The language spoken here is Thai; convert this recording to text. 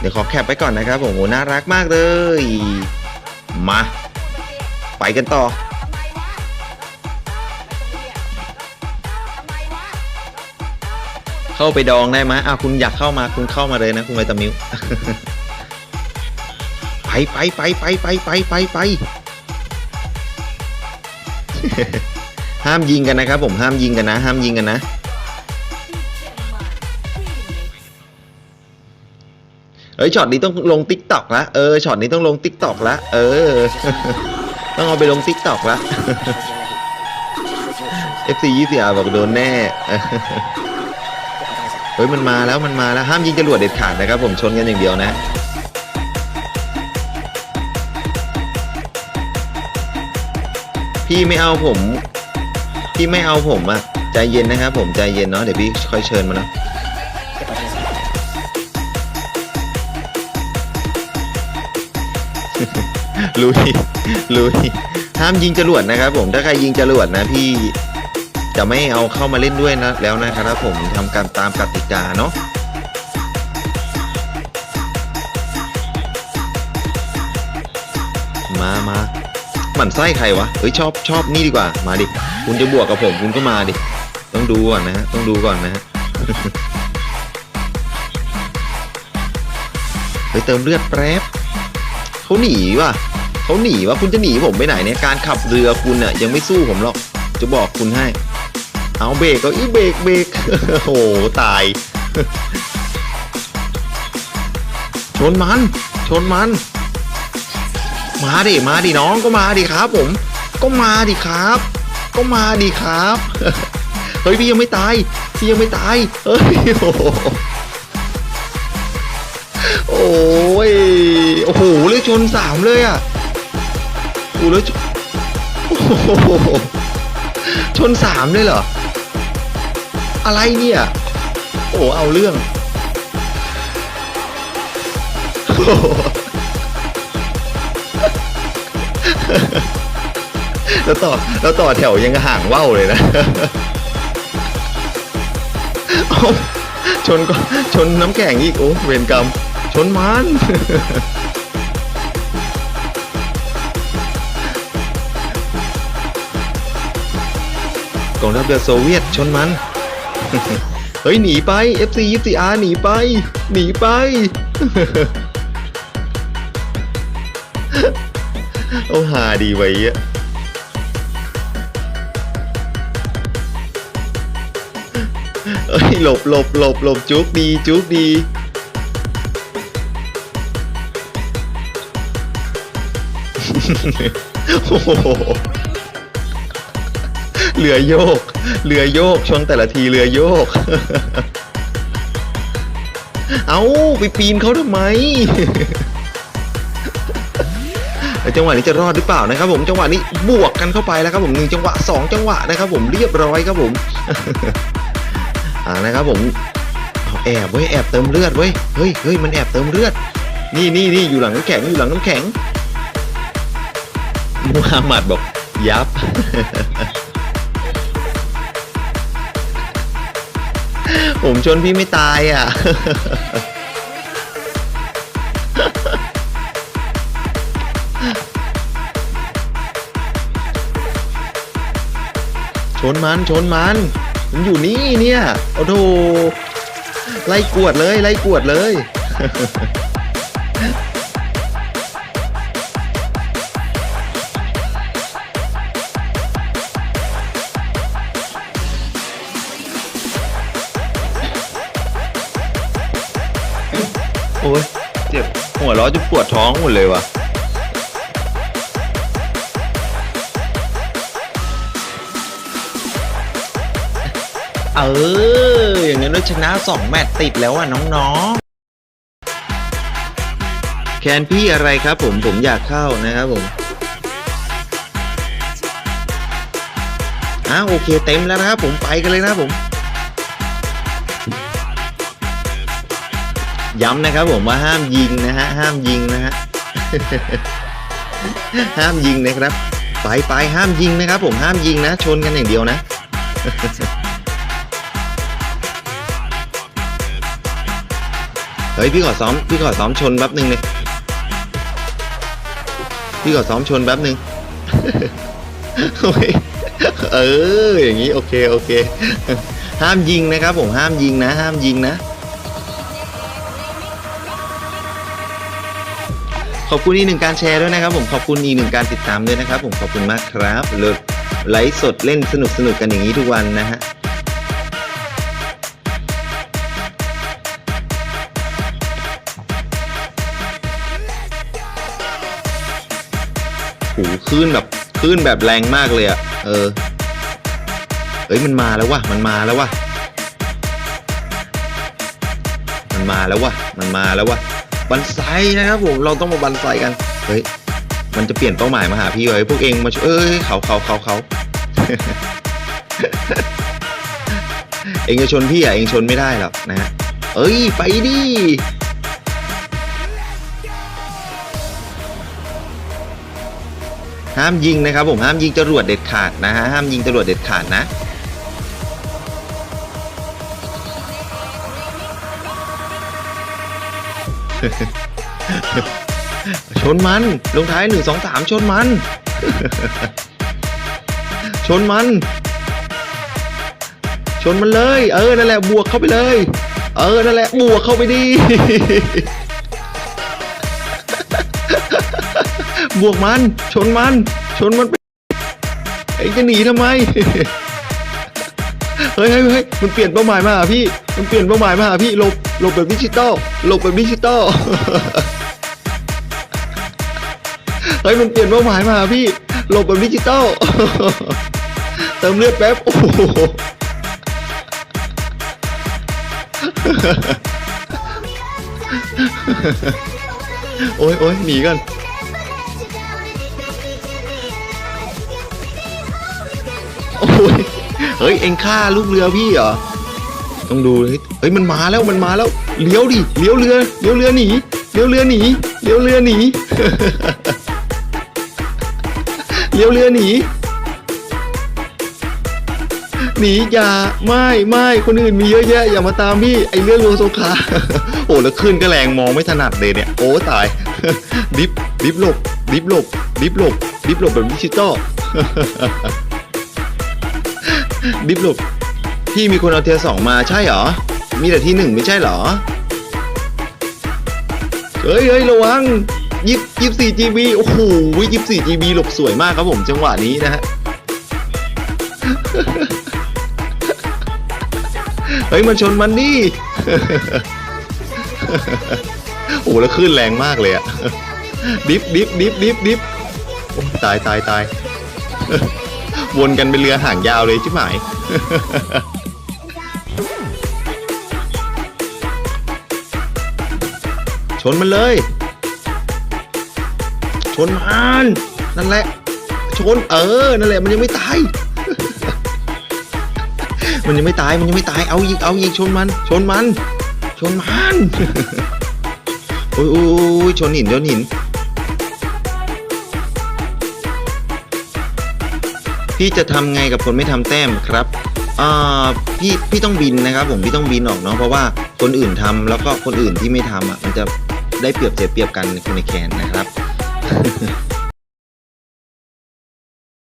เดี๋ยวขอแคปไปก่อนนะครับผมโหน่ารักมากเลย มา ไปกันต่อเข้าไปดองได้ไหมอะคุณอยากเข้ามาคุณเข้ามาเลยนะคุณไวตามิว ไปไปไปไปไปไปไปไป ห้ามยิงกันนะครับผมห้ามยิงกันนะ ห้ามยิงกันนะ เอ้ยช็อตนี้ต้องลงติ๊กต็อกละเออช็อตนี้ต้องลงติ๊กต็อกละเออ ต้องเอาไปลงติ๊กต็อกละ FC ยี่สิบบอกโดนแน่เฮ้ยมันมาแล้วมันมาแล้วห้ามยิงจรวดเด็ดขาดนะครับ ผมชนกันอย่างเดียวนะพี่ไม่เอาผม พี่ไม่เอาผมอะใจเย็นนะครับผมใจเย็นเนาะเดี๋ยวพี่ค่อยเชิญมาเนาะ ลุยลุยห้ามยิงจรวดนะครับผมถ้าใครยิงจรวดนะพี่จะไม่เอาเข้ามาเล่นด้วยนะแล้วนะครับผมทำการตามกติกาเนาะมามาหมั่นไส้ใครวะเอ้ยชอบชอบนี่ดีกว่ามาดิคุณจะบวกกับผมคุณก็มาดิต้องดูก่อนนะฮะต้องดูก่อนนะฮะไปเติมเลือดแป๊บเขาหนีว่ะ เขาหนีว่ะคุณจะหนีผมไปไหนเนี่ยการขับเรือคุณน่ะยังไม่สู้ผมหรอกจะบอกคุณให้ เอาเบรกก็อีเบรกเบรกโอ้โหตาย ชนมัน ชนมัน มาดิมาดิน้องก็มาดิครับ ผม ก็มาดิครับ ก็มาดิครับเฮ้ยพี่ยังไม่ตายพี่ยังไม่ตายเฮ้ยโอ้โหโอ้ยโอ้โหเลยชนสามเลยอะ โอ้โหแล้วชโอ้โหชนสามเลยเหรอ อะไรเนี่ย โอ้เอาเรื่องโอ้โหแล้วต่อแล้วต่อแถวยังห่างว่าวเลยนะเอาชนก็ชนน้ำแข็งอีก โอ้เวรกรรม ชนมัน กองทัพเรือโซเวียตชนมัน เฮ้ย หนีไป FC 24R หนีไป หนีไป โอ้หาดีไว้อะเอ้ยหลบหลบหลบหลบจุกดีจุกดีโอ้โห เรือโยก เรือโยก ชนแต่ละทีเรือโยก เอาไปปีนเขาทำไมจังหวะนี้จะรอดหรือเปล่านะครับ ผมจังหวะนี้บวกกันเข้าไปแล้วครับผมหนึ่งจังหวะสองจังหวะนะครับ ผมเรียบร้อยครับผมอ่านะครับผมแอบเว้ยแอบเติมเลือดเว้ยเฮ้ยเฮ้ยมันแอบเติมเลือด นี่นี่นี่อยู่หลังน้ำแข็งอยู่หลังน้ำแข็งมูฮัมหมัดบอกยับ ผมชนพี่ไม่ตายอะ ชนมันชนมันมันอยู่นี่เนี่ย โอ้โหไล่กวดเลย ไล่กวดเลย โอ้ยเจ็บหัวร้อจะปวดท้องหมดเลยว่ะเออ อย่างนั้นเราชนะสองแมตช์ติดแล้วอะน้องๆ แคนพี่อะไรครับผมผมอยากเข้านะครับผมอ้าโอเคเต็มแล้วนะครับผมไปกันเลยนะผม ย้ำนะครับผมว่าห้ามยิงนะฮะห้ามยิงนะฮะห้ามยิงนะครับไปไปห้ามยิงนะครับ ผมห้ามยิงนะ ชนกันอย่างเดียวนะเฮ้ยพี่ขอซ้อมพี่ขอซ้อมชนแป๊บหนึ่งเลยพี่ขอซ้อมชนแป๊บหนึ่งโอ้ยเอออย่างนี้โอเคโอเค ห้ามยิงนะครับ ผมห้ามยิงนะ ห้ามยิงนะ ขอบคุณอีกหนึ่งการแชร์ด้วยนะครับผมขอบคุณอีกหนึ่งการติดตามด้วยนะครับผมขอบคุณมากครับเลิศไลฟ์สดเล่นสนุกสนุกกันอย่างนี้ทุกวันนะฮะหูคลื่นแบบคลื่นแบบแรงมากเลยอะเออเอ้ยมันมาแล้ววะมันมาแล้ววะมันมาแล้ววะมันมาแล้ววะ บันไซนะครับผมเราต้องมาบันไซกันเฮ้ยมันจะเปลี่ยนเป้าหมายมาหาพี่ไว้ยพวกเองมาช่วยเอ้ยเขาเขาเขาเขาเองจะชนพี่อะเองชนไม่ได้หรอกนะฮะเอ้ยไปดิห้ามยิงนะครับผมห้ามยิงจรวดเด็ดขาดนะฮะห้ามยิงจรวดเด็ดขาดนะ ชนมัน ลงท้ายหนึ่งสองสามชนมัน ชนมัน ชนมันเลย เออ นั่นแหละ บวกเข้าไปเลย เออ นั่นแหละ บวกเข้าไปดี บวกมัน ชนมัน ชนมันไปไอ้จะหนีทำไม เฮ้ยเฮ้ยเฮ้ยมันเปลี่ยนเป้าหมายมาหาพี่ มันเปลี่ยนเป้าหมายมาหาพี่หลบหลบแบบดิจิตอลหลบแบบดิจิตอลเฮ้ยมันเปลี่ยนเป้าหมายมาหาพี่หลบแบบดิจิตอลเติมเลือดแป๊บโอ้โหโอ้ยโอ้ยหนีกันโอ้ย เฮ้ยเอ็งฆ่าลูกเรือพี่เหรอต้องดูเฮ้ยเฮ้ยมันมาแล้วมันมาแล้วเลี้ยวดิเลี้ยวเรือเลี้ยวเรือหนีเลี้ยวเรือหนีเลี้ยวเรือหนีเลี้ยวเรือหนีหนีอย่าไม่ไม่คนอื่นมีเยอะแยะอย่ามาตามพี่ไอเรื่องลวงโซคาโอ้แล้วขึ้นก็แรงมองไม่ถนัดเลยเนี่ยโอ้ตายดิฟดิฟหลบดิฟหลบดิฟหลบดิฟหลบแบบดิจิตอล ดิฟหลบพี่มีคนเอาเทียสองมาใช่เหรอ มีแต่ที่หนึ่งไม่ใช่เหรอ เฮ้ยเฮ้ยระวังยิบยิบสี่ GB โอ้โหยิบสี่ GB หลบสวยมากครับผมจังหวะนี้นะฮะ เฮ้ยมันชนมันดิโอ้แล้วขึ้นแรงมากเลยอะดิฟดิฟดิฟดิฟดิฟตายตายตาย วนกันเป็นเรือหางยาวเลยใชิบหายชนมันเลย ชนมันนั่นแหละ ชนเออ นั่นแหละ มันยังไม่ตาย มันยังไม่ตาย มันยังไม่ตาย เอาอีกเอาอีกชนมัน ชนมัน ชนมัน โอ้ยโอ้ยโอ้ยชนหินชนหิน พี่จะทำไงกับคนไม่ทำแต้มครับอ่าพี่พี่ต้องบินนะครับ ผมพี่ต้องบินออกเนาะเพราะว่าคนอื่นทำแล้วก็คนอื่นที่ไม่ทำอะมันจะได้เปรียบเสียเปรียบกันคนในแคนนะครับ